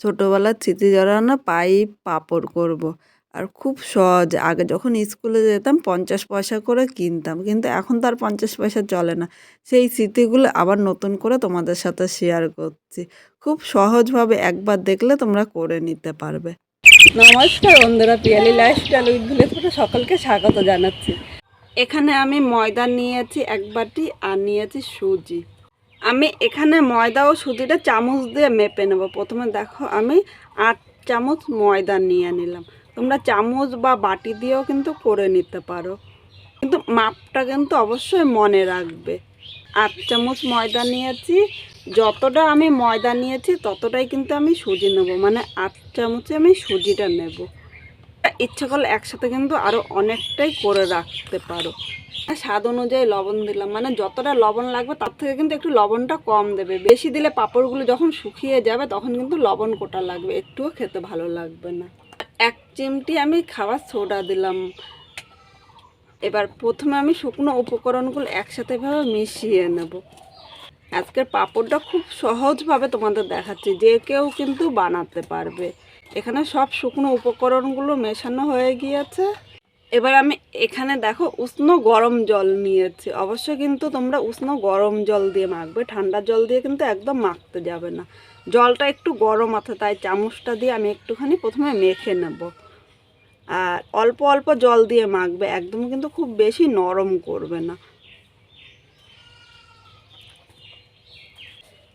ছোটোবেলার স্মৃতি জড়ানো পাইপ পাঁপড় করব। আর খুব সহজ। আগে যখন স্কুলে যেতাম, পঞ্চাশ পয়সা করে কিনতাম। কিন্তু এখন তো আর পঞ্চাশ পয়সা চলে না। সেই স্মৃতিগুলো আবার নতুন করে তোমাদের সাথে শেয়ার করছি। খুব সহজভাবে একবার দেখলে তোমরা করে নিতে পারবে। নমস্কার বন্ধুরা, পিয়ালি লাইফস্টাইল উইথ ভিলেজ থেকে সকলকে স্বাগত জানাচ্ছি। এখানে আমি ময়দা নিয়েছি এক বাটি আর নিয়েছি সুজি। আমি এখানে ময়দা ও সুজিটা চামচ দিয়ে মেপে নেব। প্রথমে দেখো, আমি আট চামচ ময়দা নিয়ে নিলাম। তোমরা চামচ বা বাটি দিয়েও কিন্তু করে নিতে পারো। কিন্তু মাপটা কিন্তু অবশ্যই মনে রাখবে। আট চামচ ময়দা নিয়েছি। যতটা আমি ময়দা নিয়েছি, ততটাই কিন্তু আমি সুজি নেব। মানে আট চামচে আমি সুজিটা নেব। ইচ্ছে করলে একসাথে কিন্তু আরও অনেকটাই করে রাখতে পারো। স্বাদ অনুযায়ী লবণ দিলাম মানে যতটা লবণ লাগবে তার থেকে কিন্তু একটু লবণটা কম দেবে। বেশি দিলে পাঁপড়গুলো যখন শুকিয়ে যাবে তখন কিন্তু লবণ কোটা লাগবে, একটুও খেতে ভালো লাগবে না। এক চিমটি আমি খাবার সোডা দিলাম। এবার প্রথমে আমি শুকনো উপকরণগুলো একসাথে ভাবে মিশিয়ে নেব। আজকের পাঁপড়টা খুব সহজভাবে তোমাদের দেখাচ্ছি, যে কেউ কিন্তু বানাতে পারবে। এখানে সব শুকনো উপকরণগুলো মেশানো হয়ে গিয়েছে। এবার আমি এখানে দেখো উষ্ণ গরম জল নিয়েছি। অবশ্যই কিন্তু তোমরা উষ্ণ গরম জল দিয়ে মাখবে, ঠান্ডা জল দিয়ে কিন্তু একদম মাখতে যাবে না। জলটা একটু গরম আছে, তাই চামচটা দিয়ে আমি একটুখানি প্রথমে মেখে নেব। আর অল্প অল্প জল দিয়ে মাখবে, একদম কিন্তু খুব বেশি নরম করবে না।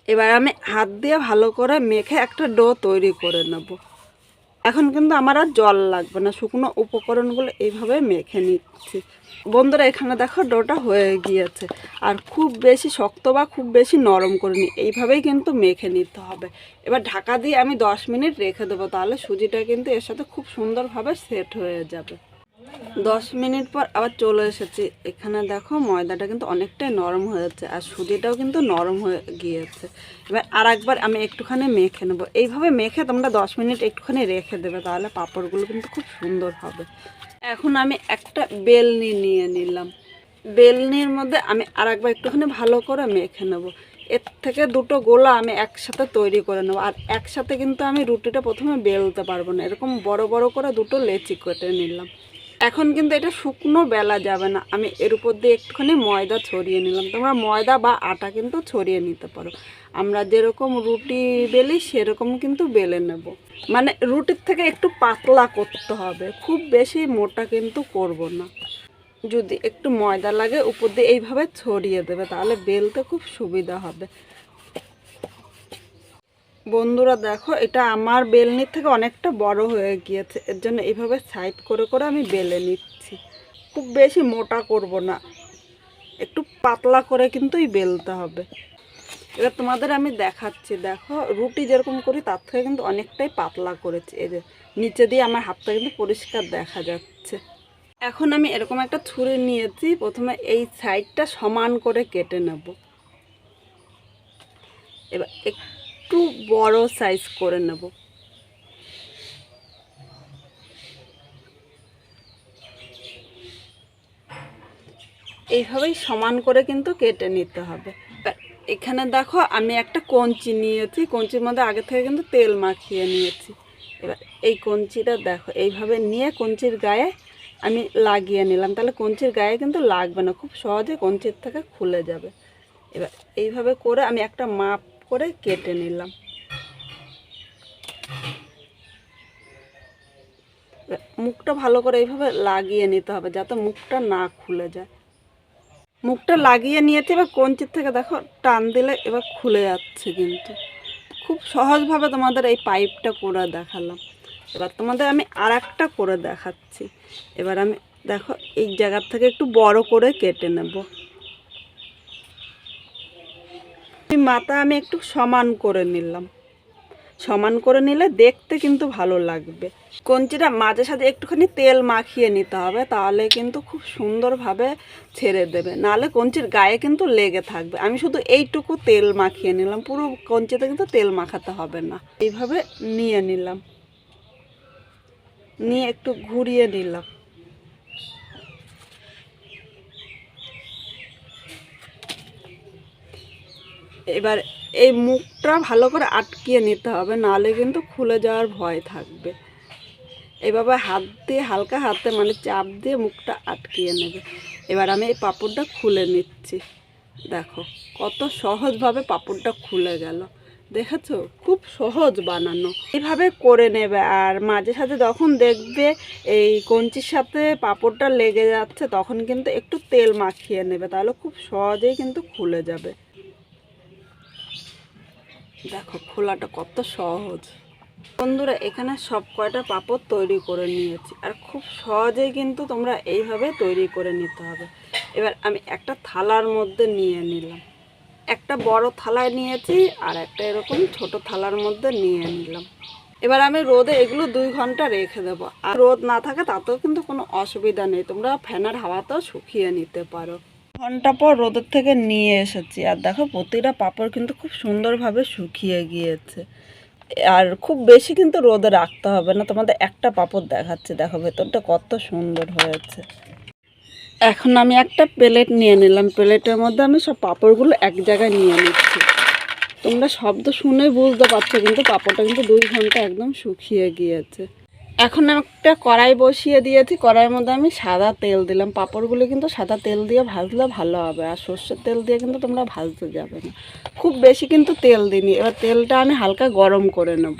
এবার আমি হাত দিয়ে ভালো করে মেখে একটা ডো তৈরি করে নেব। এখন কিন্তু আমার আর জল লাগবে না, শুকনো উপকরণগুলো এইভাবে মেখে নিচ্ছি। বন্ধুরা, এখানে দেখো ডোটা হয়ে গিয়েছে। আর খুব বেশি শক্ত বা খুব বেশি নরম করিনি, এইভাবেই কিন্তু মেখে নিতে হবে। এবার ঢাকা দিয়ে আমি দশ মিনিট রেখে দেবো, তাহলে সুজিটা কিন্তু এর সাথে খুব সুন্দরভাবে সেট হয়ে যাবে। দশ মিনিট পর আবার চলে এসেছি। এখানে দেখো ময়দাটা কিন্তু অনেকটাই নরম হয়েছে আর সুজিটাও কিন্তু নরম হয়ে গিয়েছে। এবার আর একবার আমি একটুখানি মেখে নেব। এইভাবে মেখে তোমরা দশ মিনিট একটুখানি রেখে দেবে, তাহলে পাঁপড়গুলো কিন্তু খুব সুন্দর হবে। এখন আমি একটা বেলনি নিয়ে নিলাম। বেলনির মধ্যে আমি আর একবার একটুখানি ভালো করে মেখে নেব। এর থেকে দুটো গোলা আমি একসাথে তৈরি করে নেব। আর একসাথে কিন্তু আমি রুটিটা প্রথমে বেলতে পারব না। এরকম বড় বড় করে দুটো লেচি কেটে নিলাম। এখন কিন্তু এটা শুকনো বেলা যাবে না। আমি এর উপর দিয়ে একটুখানি ময়দা ছড়িয়ে নিলাম। তোমরা ময়দা বা আটা কিন্তু ছড়িয়ে নিতে পারো। আমরা যেরকম রুটি বেলি, সেরকম কিন্তু বেলে নেব। মানে রুটির থেকে একটু পাতলা করতে হবে। খুব বেশি মোটা কিন্তু করব না। যদি একটু ময়দা লাগে, উপর দিয়ে এইভাবে ছড়িয়ে দেবে, তাহলে বেলতে খুব সুবিধা হবে। বন্ধুরা দেখো, এটা আমার বেলনির থেকে অনেকটা বড় হয়ে গিয়েছে। এর জন্য এইভাবে সাইড করে করে আমি বেলে নিচ্ছি। খুব বেশি মোটা করব না। একটু পাতলা করে কিন্তুই বেলতে হবে। এবার তোমাদের আমি দেখাচ্ছি। দেখো, রুটি যেরকম করি, তার থেকে কিন্তু অনেকটাই পাতলা করেছি। এই যে, নিচে দিয়ে আমার হাতটা কিন্তু পরিষ্কার দেখা যাচ্ছে। এখন আমি এরকম একটা ছুরি নিয়েছি। প্রথমে এই সাইডটা সমান করে কেটে নেব। এবার একটু বড় সাইজ করে নেব। এইভাবেই সমান করে কিন্তু কেটে নিতে হবে। এখানে দেখো আমি একটা কঞ্চি নিয়েছি, কঞ্চির মধ্যে আগে থেকে কিন্তু তেল মাখিয়ে নিয়েছি। এবার এই কঞ্চিটা দেখো, এইভাবে নিয়ে কঞ্চির গায়ে আমি লাগিয়ে নিলাম। তাহলে কঞ্চির গায়ে কিন্তু লাগবে না, খুব সহজে কঞ্চির থেকে খুলে যাবে। এবার এইভাবে করে আমি একটা মাপ করে কেটে নিলাম। মুখটা ভালো করে এইভাবে লাগিয়ে নিতে হবে যাতে মুখটা না খুলে যায়। মুখটা লাগিয়ে নিয়েছে, এবার কঞ্চির থেকে দেখো টান দিলে এবার খুলে যাচ্ছে কিন্তু। খুব সহজভাবে তোমাদের এই পাইপটা করে দেখালাম। এবার তোমাদের আমি আর একটা করে দেখাচ্ছি। এবার আমি দেখো এই জায়গার থেকে একটু বড় করে কেটে নেব। মাথা আমি একটু সমান করে নিলাম। সমান করে নিলে দেখতে কিন্তু ভালো লাগবে। কঞ্চিটা মাঝে সাথে একটুখানি তেল মাখিয়ে নিতে হবে, তাহলে কিন্তু খুব সুন্দরভাবে ছেড়ে দেবে। নাহলে কঞ্চির গায়ে কিন্তু লেগে থাকবে। আমি শুধু এইটুকু তেল মাখিয়ে নিলাম, পুরো কঞ্চিতে কিন্তু তেল মাখাতে হবে না। এইভাবে নিয়ে নিলাম। নিয়ে একটু ঘুরিয়ে নিলাম। এবার এই মুখটা ভালো করে আটকিয়ে নিতে হবে নাহলে কিন্তু খুলে যাওয়ার ভয় থাকবে। এভাবে হাত দিয়ে, হালকা হাতে মানে চাপ দিয়ে মুখটা আটকিয়ে নেবে। এবার আমি এই পাপড়টা খুলে নিচ্ছি। দেখো, কত সহজভাবে পাপড়টা খুলে গেল। দেখেছ? খুব সহজ বানানো। এইভাবে করে নেবে আর মাঝে সাঝে যখন দেখবে এই কঞ্চির সাথে পাপড়টা লেগে যাচ্ছে, তখন কিন্তু একটু তেল মাখিয়ে নেবে। তাহলে খুব সহজেই কিন্তু খুলে যাবে। দেখো, খোলাটা কত সহজ। বন্ধুরা, এখানে সব কয়টা পাপড় তৈরি করে নিয়েছি। আর খুব সহজেই কিন্তু তোমরা এইভাবে তৈরি করে নিতে হবে। এবার আমি একটা থালার মধ্যে নিয়ে নিলাম। একটা বড় থালায় নিয়েছি, আর একটা এরকম ছোট থালার মধ্যে নিয়ে নিলাম। এবার আমি রোদে এগুলো দুই ঘণ্টা রেখে দেবো। আর রোদ না থাকে, তাতেও কিন্তু কোনো অসুবিধা নেই। তোমরা ফ্যানের হাওয়াতেও শুকিয়ে নিতে পারো। ঘণ্টা পর রোদের থেকে নিয়ে এসেছি। আর দেখো, প্রতিটা পাপড় কিন্তু খুব সুন্দরভাবে শুকিয়ে গিয়েছে। আর খুব বেশি কিন্তু রোদে রাখতে হবে না। তোমাদের একটা পাপড় দেখাচ্ছে, দেখো ভেতরটা কত সুন্দর হয়েছে। এখন আমি একটা প্লেট নিয়ে নিলাম। প্লেটের মধ্যে আমি সব পাপড়গুলো এক জায়গায় নিয়ে নিচ্ছি। তোমরা শব্দ শুনে বুঝতে পারছ, কিন্তু পাপড়টা কিন্তু দুই ঘণ্টা একদম শুকিয়ে গিয়েছে। এখন একটা কড়াই বসিয়ে দিয়েছি, কড়াইয়ের মধ্যে আমি সাদা তেল দিলাম। পাঁপড়গুলো কিন্তু সাদা তেল দিয়ে ভাজলে ভালো হবে, আর সর্ষের তেল দিয়ে কিন্তু তোমরা ভাজতে যাবে না। খুব বেশি কিন্তু তেল দিইনি, এবার তেলটা আমি হালকা গরম করে নেব।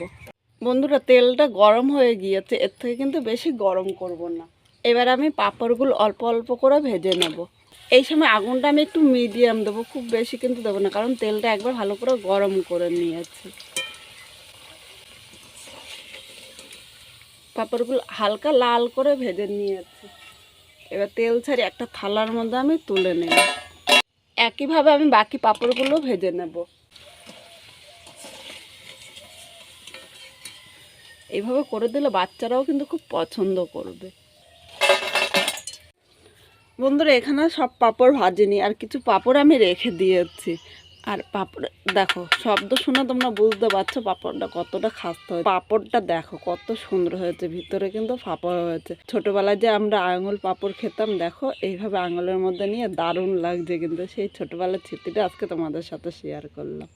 বন্ধুরা, তেলটা গরম হয়ে গিয়েছে, এর থেকে কিন্তু বেশি গরম করব না। এবার আমি পাঁপড়গুলো অল্প অল্প করে ভেজে নেব। এই সময় আগুনটা আমি একটু মিডিয়াম দেবো, খুব বেশি কিন্তু দেবো না, কারণ তেলটা একবার ভালো করে গরম করে নিয়েছি। পাঁপড়গুলো হালকা লাল করে ভেজে নিয়েছি। এবার তেল ছাড়ি একটা থালার মধ্যে আমি তুলে নেব। একইভাবে আমি বাকি পাঁপড়গুলো ভেজে নেব। এইভাবে করে দিলে বাচ্চারাও কিন্তু খুব পছন্দ করবে। বন্ধুরা, এখানে সব পাপড় ভাজিনি, আর কিছু পাপড় আমি রেখে দিয়েছি। আর পাঁপড়, দেখো, শব্দ শুনে তোমরা বুঝতে পারছ পাঁপড়টা কতটা খাস্তে হয়েছে। পাঁপড়টা দেখো, কত সুন্দর হয়েছে, ভিতরে কিন্তু পাঁপড় হয়েছে। ছোটোবেলায় যে আমরা আঙুল পাঁপড় খেতাম, দেখো, এইভাবে আঙুলের মধ্যে নিয়ে দারুণ লাগছে কিন্তু সেই ছোটোবেলার স্মৃতিটা আজকে তোমাদের সাথে শেয়ার করলাম।